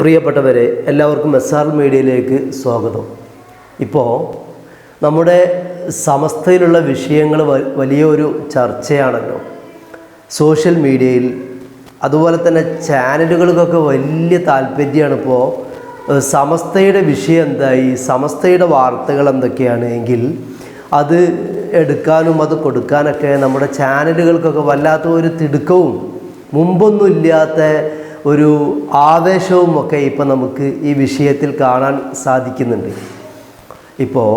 പ്രിയപ്പെട്ടവരെ എല്ലാവർക്കും S R മീഡിയയിലേക്ക് സ്വാഗതം. ഇപ്പോൾ നമ്മുടെ സമസ്തയിലുള്ള വിഷയങ്ങൾ വലിയൊരു ചർച്ചയാണല്ലോ. സോഷ്യൽ മീഡിയയിൽ അതുപോലെ തന്നെ ചാനലുകൾക്കൊക്കെ വലിയ താല്പര്യമാണ് ഇപ്പോൾ സമസ്തയുടെ വിഷയം എന്തായി സമസ്തയുടെ വാർത്തകൾ എന്തൊക്കെയാണ് എങ്കിൽ അത് എടുക്കാനും അത് കൊടുക്കാനൊക്കെ നമ്മുടെ ചാനലുകൾക്കൊക്കെ വല്ലാത്ത ഒരു തിടുക്കവും മുമ്പൊന്നും ഇല്ലാത്ത ഒരു ആവേശവും ഒക്കെ ഇപ്പം നമുക്ക് ഈ വിഷയത്തിൽ കാണാൻ സാധിക്കുന്നുണ്ട്. ഇപ്പോൾ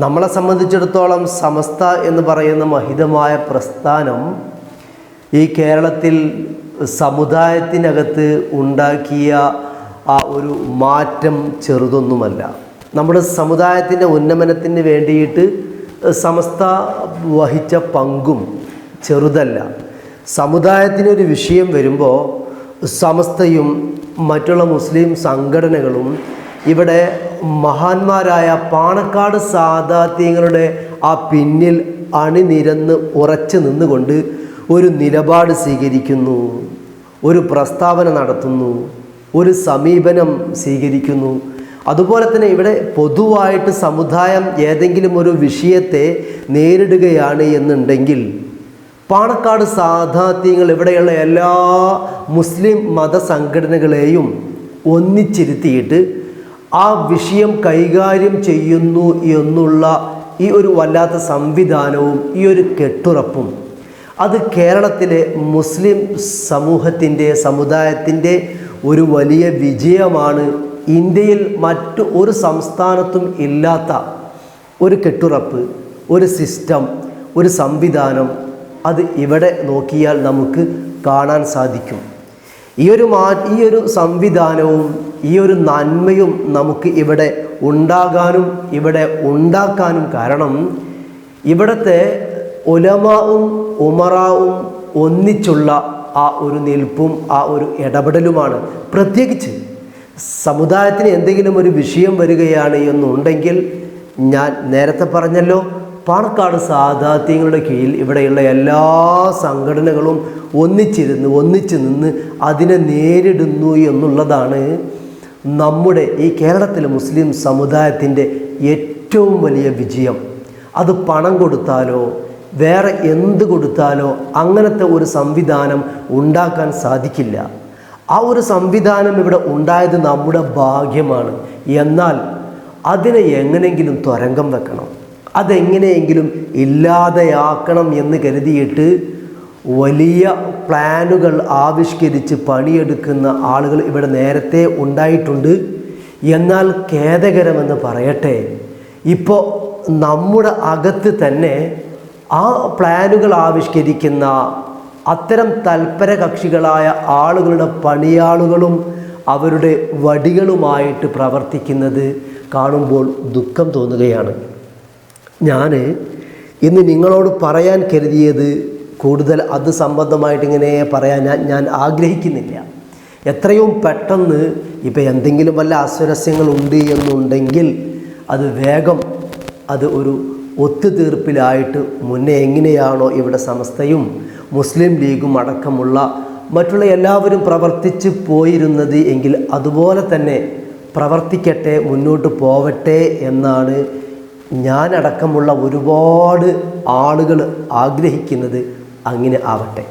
നമ്മളെ സംബന്ധിച്ചിടത്തോളം സമസ്ത എന്ന് പറയുന്ന മഹിതമായ പ്രസ്ഥാനം ഈ കേരളത്തിൽ സമുദായത്തിനകത്ത് ഉണ്ടാക്കിയ ആ ഒരു മാറ്റം ചെറുതൊന്നുമല്ല. നമ്മുടെ സമുദായത്തിന്റെ ഉന്നമനത്തിന് വേണ്ടിയിട്ട് സമസ്ത വഹിച്ച പങ്കും ചെറുതല്ല. സമുദായത്തിനൊരു വിഷയം വരുമ്പോൾ സമസ്തയും മറ്റുള്ള മുസ്ലിം സംഘടനകളും ഇവിടെ മഹാന്മാരായ പാണക്കാട് സാദാത്യങ്ങളുടെ ആ പിന്നിൽ അണിനിരന്ന് ഉറച്ചു നിന്നുകൊണ്ട് ഒരു നിലപാട് സ്വീകരിക്കുന്നു. ഒരു പ്രസ്താവന നടത്തുന്നു. ഒരു സമീപനം സ്വീകരിക്കുന്നു. അതുപോലെ തന്നെ ഇവിടെ പൊതുവായിട്ട് സമുദായം ഏതെങ്കിലും ഒരു വിഷയത്തെ നേരിടുകയാണ് എന്നുണ്ടെങ്കിൽ പാണക്കാട് സാധാത്യങ്ങൾ ഇവിടെയുള്ള എല്ലാ മുസ്ലിം മതസംഘടനകളെയും ഒന്നിച്ചിരുത്തിയിട്ട് ആ വിഷയം കൈകാര്യം ചെയ്യുന്നു എന്നുള്ള ഈ ഒരു വല്ലാത്ത സംവിധാനവും ഈ ഒരു കെട്ടുറപ്പും അത് കേരളത്തിലെ മുസ്ലിം സമൂഹത്തിന്റെ സമുദായത്തിന്റെ ഒരു വലിയ വിജയമാണ്. ഇന്ത്യയിൽ മറ്റു ഒരു സംസ്ഥാനത്തും ഇല്ലാത്ത ഒരു കെട്ടുറപ്പ് ഒരു സിസ്റ്റം ഒരു സംവിധാനം അത് ഇവിടെ നോക്കിയാൽ നമുക്ക് കാണാൻ സാധിക്കും. ഈ ഒരു മാ ഈ ഒരു സംവിധാനവും ഈ ഒരു നന്മയും നമുക്ക് ഇവിടെ ഉണ്ടാകാനും ഇവിടെ ഉണ്ടാക്കാനും കാരണം ഇവിടുത്തെ ഉലമാവും ഉമറാവും ഒന്നിച്ചുള്ള ആ ഒരു നിൽപ്പും ആ ഒരു ഇടപെടലുമാണ്. പ്രത്യേകിച്ച് സമുദായത്തിന് എന്തെങ്കിലും ഒരു വിഷയം വരികയാണ് എന്നുണ്ടെങ്കിൽ ഞാൻ നേരത്തെ പറഞ്ഞല്ലോ പാണക്കാട് സാധാത്യങ്ങളുടെ കീഴിൽ ഇവിടെയുള്ള എല്ലാ സംഘടനകളും ഒന്നിച്ചിരുന്ന് ഒന്നിച്ചു നിന്ന് അതിനെ നേരിടുന്നു എന്നുള്ളതാണ് നമ്മുടെ ഈ കേരളത്തിലെ മുസ്ലിം സമുദായത്തിന്റെ ഏറ്റവും വലിയ വിജയം. അത് പണം കൊടുത്താലോ വേറെ എന്ത് കൊടുത്താലോ അങ്ങനത്തെ ഒരു സംവിധാനം ഉണ്ടാക്കാൻ സാധിക്കില്ല. ആ ഒരു സംവിധാനം ഇവിടെ ഉണ്ടായത് നമ്മുടെ ഭാഗ്യമാണ്. എന്നാൽ അതിനെ എങ്ങനെയെങ്കിലും തുരങ്കം വെക്കണം. അതെങ്ങനെയെങ്കിലും ഇല്ലാതെയാക്കണം എന്ന് കരുതിയിട്ട് വലിയ പ്ലാനുകൾ ആവിഷ്കരിച്ച് പണിയെടുക്കുന്ന ആളുകൾ ഇവിടെ നേരത്തെ ഉണ്ടായിട്ടുണ്ട്. എന്നാൽ ഖേദകരമെന്ന് പറയട്ടെ ഇപ്പോൾ നമ്മുടെ അകത്ത് തന്നെ ആ പ്ലാനുകൾ ആവിഷ്കരിക്കുന്ന അത്തരം തൽപര കക്ഷികളായ ആളുകളുടെ പണിയാളുകളും അവരുടെ വടികളുമായിട്ട് പ്രവർത്തിക്കുന്നത് കാണുമ്പോൾ ദുഃഖം തോന്നുകയാണ്. ഞാൻ ഇന്ന് നിങ്ങളോട് പറയാൻ കരുതിയത് കൂടുതൽ അത് സംബന്ധമായിട്ട് ഇങ്ങനെ പറയാൻ ഞാൻ ഞാൻ ആഗ്രഹിക്കുന്നില്ല. എത്രയും പെട്ടെന്ന് ഇപ്പം എന്തെങ്കിലും വല്ല അസ്വരസ്യങ്ങളുണ്ട് എന്നുണ്ടെങ്കിൽ അത് വേഗം അത് ഒരു ഒത്തുതീർപ്പിലായിട്ട് മുന്നേ എങ്ങനെയാണോ ഇവിടെ സമസ്തയും മുസ്ലിം ലീഗും അടക്കമുള്ള മറ്റുള്ള എല്ലാവരും പ്രവർത്തിച്ച് പോയിരുന്നത് എങ്കിൽ അതുപോലെ തന്നെ പ്രവർത്തിക്കട്ടെ മുന്നോട്ട് പോവട്ടെ എന്നാണ് ഞാനടക്കമുള്ള ഒരുപാട് ആളുകൾ ആഗ്രഹിക്കുന്നത് അങ്ങനെ ആവട്ടെ.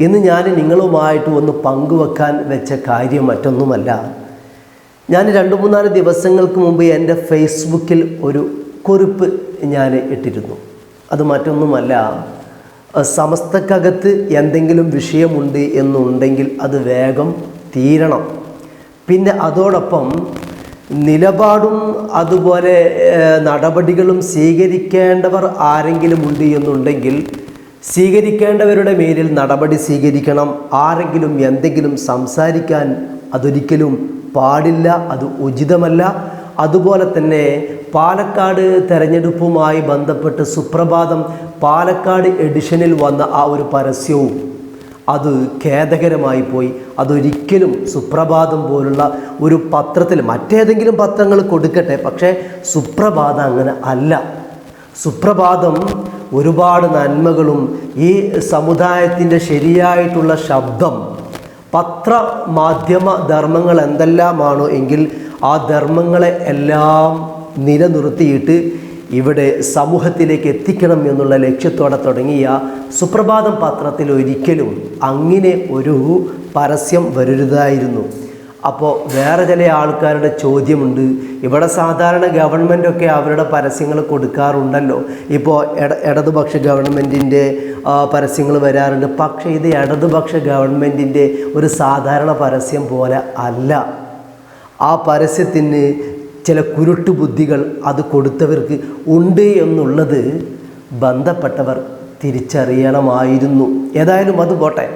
ഇന്ന് ഞാൻ നിങ്ങളുമായിട്ട് ഒന്ന് പങ്കുവെക്കാൻ വെച്ച കാര്യം മറ്റൊന്നുമല്ല. ഞാൻ രണ്ട് മൂന്നാൽ ദിവസങ്ങൾക്ക് മുമ്പ് എന്റെ ഫേസ്ബുക്കിൽ ഒരു കുറിപ്പ് ഞാൻ ഇട്ടിരുന്നു. അത് മറ്റൊന്നുമല്ല സമസ്തക്കകത്ത് എന്തെങ്കിലും വിഷയമുണ്ട് എന്നുണ്ടെങ്കിൽ അത് വേഗം തീരണം. പിന്നെ അതോടൊപ്പം നിലപാടും അതുപോലെ നടപടികളും സ്വീകരിക്കേണ്ടവർ ആരെങ്കിലും ഉണ്ട് എന്നുണ്ടെങ്കിൽ സ്വീകരിക്കേണ്ടവരുടെ മേലിൽ നടപടി സ്വീകരിക്കണം. ആരെങ്കിലും എന്തെങ്കിലും സംസാരിക്കാൻ അതൊരിക്കലും പാടില്ല അത് ഉചിതമല്ല. അതുപോലെ തന്നെ പാലക്കാട് തെരഞ്ഞെടുപ്പുമായി ബന്ധപ്പെട്ട് സുപ്രഭാതം പാലക്കാട് എഡിഷനിൽ വന്ന ആ ഒരു പരസ്യവും അത് ഖേദകരമായി പോയി. അതൊരിക്കലും സുപ്രഭാതം പോലുള്ള ഒരു പത്രത്തിൽ മറ്റേതെങ്കിലും പത്രങ്ങൾ കൊടുക്കട്ടെ. പക്ഷേ സുപ്രഭാതം അങ്ങനെ അല്ല. സുപ്രഭാതം ഒരുപാട് നന്മകളും ഈ സമുദായത്തിന്റെ ശരിയായിട്ടുള്ള ശബ്ദം പത്ര മാധ്യമ ധർമ്മങ്ങൾ എന്തെല്ലാമാണോ എങ്കിൽ ആ ധർമ്മങ്ങളെ എല്ലാം നിലനിർത്തിയിട്ട് ഇവിടെ സമൂഹത്തിലേക്ക് എത്തിക്കണം എന്നുള്ള ലക്ഷ്യത്തോടെ തുടങ്ങിയ സുപ്രഭാതം പത്രത്തിൽ ഒരിക്കലും അങ്ങനെ ഒരു പരസ്യം വരരുതായിരുന്നു. അപ്പോൾ വേറെ ചില ആൾക്കാരുടെ ചോദ്യമുണ്ട്. ഇവിടെ സാധാരണ ഗവൺമെന്റൊക്കെ അവരുടെ പരസ്യങ്ങൾ കൊടുക്കാറുണ്ടല്ലോ. ഇപ്പോൾ ഇട ഇടതുപക്ഷ ഗവൺമെന്റിന്റെ പരസ്യങ്ങൾ വരാറുണ്ട്. പക്ഷേ ഇത് ഇടതുപക്ഷ ഗവൺമെന്റിന്റെ ഒരു സാധാരണ പരസ്യം പോലെ അല്ല. ആ പരസ്യത്തിന് ചില കുരുട്ടു ബുദ്ധികൾ അത് കൊടുത്തവർക്ക് ഉണ്ട് എന്നുള്ളത് ബന്ധപ്പെട്ടവർ തിരിച്ചറിയണമായിരുന്നു. ഏതായാലും അത് പോട്ടെ.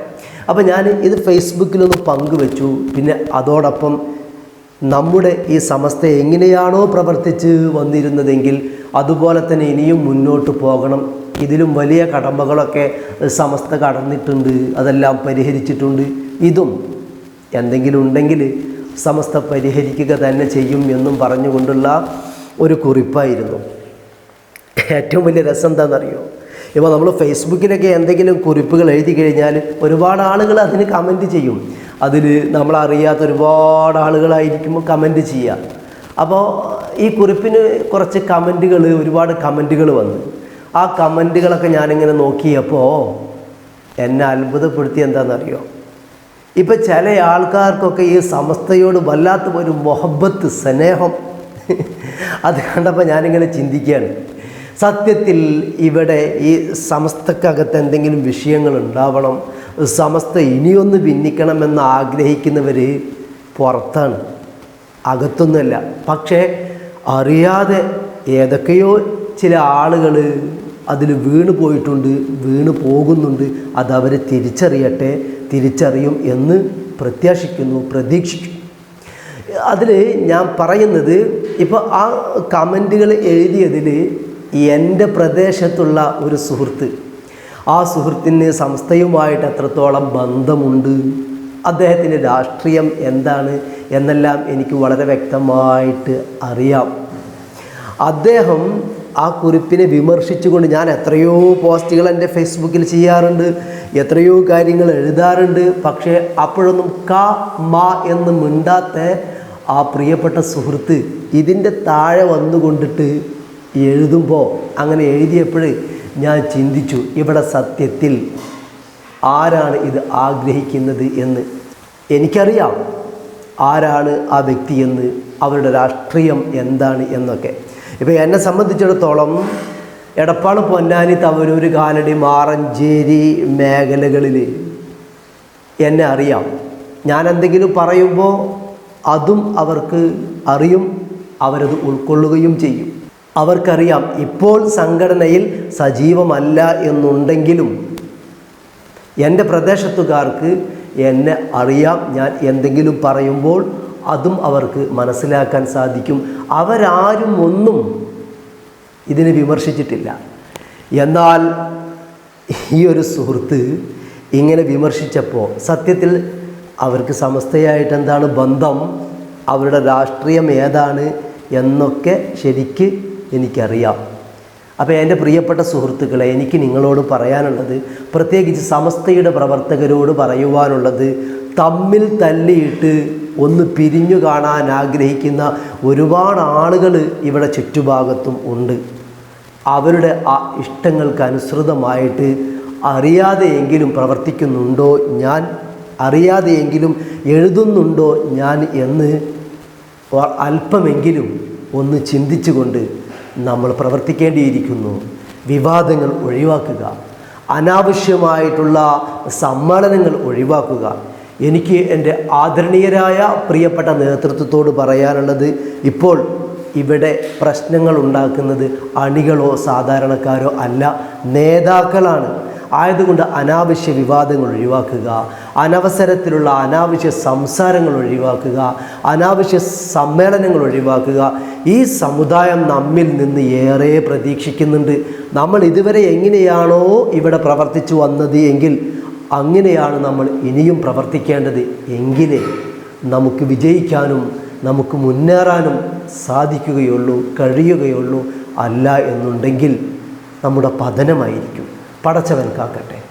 അപ്പോൾ ഞാൻ ഇത് ഫേസ്ബുക്കിലൊന്ന് പങ്കുവെച്ചു. പിന്നെ അതോടൊപ്പം നമ്മുടെ ഈ സമസ്ത എങ്ങനെയാണോ പ്രവർത്തിച്ച് വന്നിരുന്നതെങ്കിൽ അതുപോലെ തന്നെ ഇനിയും മുന്നോട്ട് പോകണം. ഇതിലും വലിയ കടമ്പകളൊക്കെ സമസ്ത കടന്നിട്ടുണ്ട്. അതെല്ലാം പരിഹരിച്ചിട്ടുണ്ട്. ഇതും എന്തെങ്കിലും ഉണ്ടെങ്കിൽ സമസ്ത പരിഹരിക്കുക തന്നെ ചെയ്യും എന്നും പറഞ്ഞുകൊണ്ടുള്ള ഒരു കുറിപ്പായിരുന്നു. ഏറ്റവും വലിയ രസം എന്താണെന്നറിയോ? ഇപ്പോൾ നമ്മൾ ഫേസ്ബുക്കിലൊക്കെ എന്തെങ്കിലും കുറിപ്പുകൾ എഴുതി കഴിഞ്ഞാൽ ഒരുപാട് ആളുകൾ അതിന് കമന്റ് ചെയ്യും. അതിൽ നമ്മളറിയാത്ത ഒരുപാട് ആളുകളായിരിക്കും കമന്റ് ചെയ്യുക. അപ്പോൾ ഈ കുറിപ്പിന് കുറച്ച് കമന്റുകൾ ഒരുപാട് കമന്റുകൾ വന്നു. ആ കമന്റുകളൊക്കെ ഞാനിങ്ങനെ നോക്കിയപ്പോൾ എന്നെ അത്ഭുതപ്പെടുത്തി എന്താണെന്നറിയോ? ഇപ്പം ചില ആൾക്കാർക്കൊക്കെ ഈ സമസ്തയോട് വല്ലാത്ത ഒരു മൊഹബത്ത് സ്നേഹം. അത് കണ്ടപ്പോൾ ഞാനിങ്ങനെ ചിന്തിക്കുകയാണ്. സത്യത്തിൽ ഇവിടെ ഈ സമസ്തക്കകത്ത് എന്തെങ്കിലും വിഷയങ്ങൾ ഉണ്ടാവണം. സമസ്ത ഇനിയൊന്ന് ഭിന്നിക്കണമെന്ന് ആഗ്രഹിക്കുന്നവർ പുറത്താണ്. അകത്തൊന്നുമല്ല. പക്ഷേ അറിയാതെ ഏതൊക്കെയോ ചില ആളുകൾ അതിൽ വീണ് പോയിട്ടുണ്ട് വീണ് പോകുന്നുണ്ട്. അതവർ തിരിച്ചറിയട്ടെ തിരിച്ചറിയും എന്ന് പ്രത്യാശിക്കുന്നു പ്രതീക്ഷിക്കും അതിൽ ഞാൻ പറയുന്നത് ഇപ്പോൾ ആ കമന്റുകൾ എഴുതിയതിൽ എന്റെ പ്രദേശത്തുള്ള ഒരു സുഹൃത്ത് ആ സുഹൃത്തിന് സംസ്ഥയുമായിട്ട് എത്രത്തോളം ബന്ധമുണ്ട് അദ്ദേഹത്തിന്റെ രാഷ്ട്രീയം എന്താണ് എന്നെല്ലാം എനിക്ക് വളരെ വ്യക്തമായിട്ട് അറിയാം. അദ്ദേഹം ആ കുറിപ്പിനെ വിമർശിച്ചുകൊണ്ട് ഞാൻ എത്രയോ പോസ്റ്റുകൾ എന്റെ ഫേസ്ബുക്കിൽ ചെയ്യാറുണ്ട് എത്രയോ കാര്യങ്ങൾ എഴുതാറുണ്ട്. പക്ഷേ അപ്പോഴൊന്നും ക മ എന്ന് മിണ്ടാത്ത ആ പ്രിയപ്പെട്ട സുഹൃത്ത് ഇതിന്റെ താഴെ വന്നുകൊണ്ടിട്ട് എഴുതുമ്പോൾ അങ്ങനെ എഴുതിയപ്പോൾ ഞാൻ ചിന്തിച്ചു ഇവിടെ സത്യത്തിൽ ആരാണ് ഇത് ആഗ്രഹിക്കുന്നത് എന്ന്? എനിക്കറിയാം ആരാണ് ആ വ്യക്തിയെന്ന് അവരുടെ രാഷ്ട്രീയം എന്താണ് എന്നൊക്കെ. ഇപ്പോൾ എന്നെ സംബന്ധിച്ചിടത്തോളം എടപ്പാൾ പൊന്നാനി തവരൂർ കാലടി മാറഞ്ചേരി മേഖലകളിൽ എന്നെ അറിയാം. ഞാൻ എന്തെങ്കിലും പറയുമ്പോൾ അതും അവർക്ക് അറിയും അവരത് ഉൾക്കൊള്ളുകയും ചെയ്യും. അവർക്കറിയാം ഇപ്പോൾ സംഘടനയിൽ സജീവമല്ല എന്നുണ്ടെങ്കിലും എന്റെ പ്രദേശത്തുകാർക്ക് എന്നെ അറിയാം. ഞാൻ എന്തെങ്കിലും പറയുമ്പോൾ അതും അവർക്ക് മനസ്സിലാക്കാൻ സാധിക്കും. അവരാരും ഒന്നും ഇതിനെ വിമർശിച്ചിട്ടില്ല. എന്നാൽ ഈ ഒരു സുഹൃത്ത് ഇങ്ങനെ വിമർശിച്ചപ്പോൾ സത്യത്തിൽ അവർക്ക് സമസ്തയായിട്ട് എന്താണ് ബന്ധം അവരുടെ രാഷ്ട്രീയം ഏതാണ് എന്നൊക്കെ ശരിക്ക് എനിക്കറിയാം. അപ്പോൾ എന്റെ പ്രിയപ്പെട്ട സുഹൃത്തുക്കളെ എനിക്ക് നിങ്ങളോട് പറയാനുള്ളത് പ്രത്യേകിച്ച് സമസ്തയുടെ പ്രവർത്തകരോട് പറയുവാനുള്ളത് തമ്മിൽ തല്ലിയിട്ട് ഒന്ന് പിരിഞ്ഞു കാണാൻ ആഗ്രഹിക്കുന്ന ഒരുപാട് ആളുകൾ ഇവിടെ ചുറ്റുഭാഗത്തും ഉണ്ട്. അവരുടെ ആ ഇഷ്ടങ്ങൾക്ക് അനുസൃതമായിട്ട് അറിയാതെയെങ്കിലും പ്രവർത്തിക്കുന്നുണ്ടോ ഞാൻ അറിയാതെയെങ്കിലും എഴുതുന്നുണ്ടോ ഞാൻ എന്ന് അല്പമെങ്കിലും ഒന്ന് ചിന്തിച്ചുകൊണ്ട് നമ്മൾ പ്രവർത്തിക്കേണ്ടിയിരിക്കുന്നു. വിവാദങ്ങൾ ഒഴിവാക്കുക അനാവശ്യമായിട്ടുള്ള സമ്മേളനങ്ങൾ ഒഴിവാക്കുക എനിക്ക് എന്റെ ആദരണീയരായ പ്രിയപ്പെട്ട നേതൃത്വത്തോട് പറയാനുള്ളത് ഇപ്പോൾ ഇവിടെ പ്രശ്നങ്ങൾ ഉണ്ടാക്കുന്നത് അണികളോ സാധാരണക്കാരോ അല്ല നേതാക്കളാണ്. ആയതുകൊണ്ട് അനാവശ്യ വിവാദങ്ങൾ ഒഴിവാക്കുക അനവസരത്തിലുള്ള അനാവശ്യ സംസാരങ്ങൾ ഒഴിവാക്കുക അനാവശ്യ സമ്മേളനങ്ങൾ ഒഴിവാക്കുക. ഈ സമുദായം നമ്മിൽ നിന്ന് ഏറെ പ്രതീക്ഷിക്കുന്നുണ്ട്. നമ്മൾ ഇതുവരെ എങ്ങനെയാണോ ഇവിടെ പ്രവർത്തിച്ചു വന്നത് എങ്കിൽ അങ്ങനെയാണ് നമ്മൾ ഇനിയും പ്രവർത്തിക്കേണ്ടത് എങ്കിലേ നമുക്ക് വിജയിക്കാനും നമുക്ക് മുന്നേറാനും സാധിക്കുകയുള്ളൂ കഴിയുകയുള്ളൂ അല്ല എന്നുണ്ടെങ്കിൽ നമ്മുടെ പതനമായിരിക്കും. പടച്ചവൻ കാക്കട്ടെ.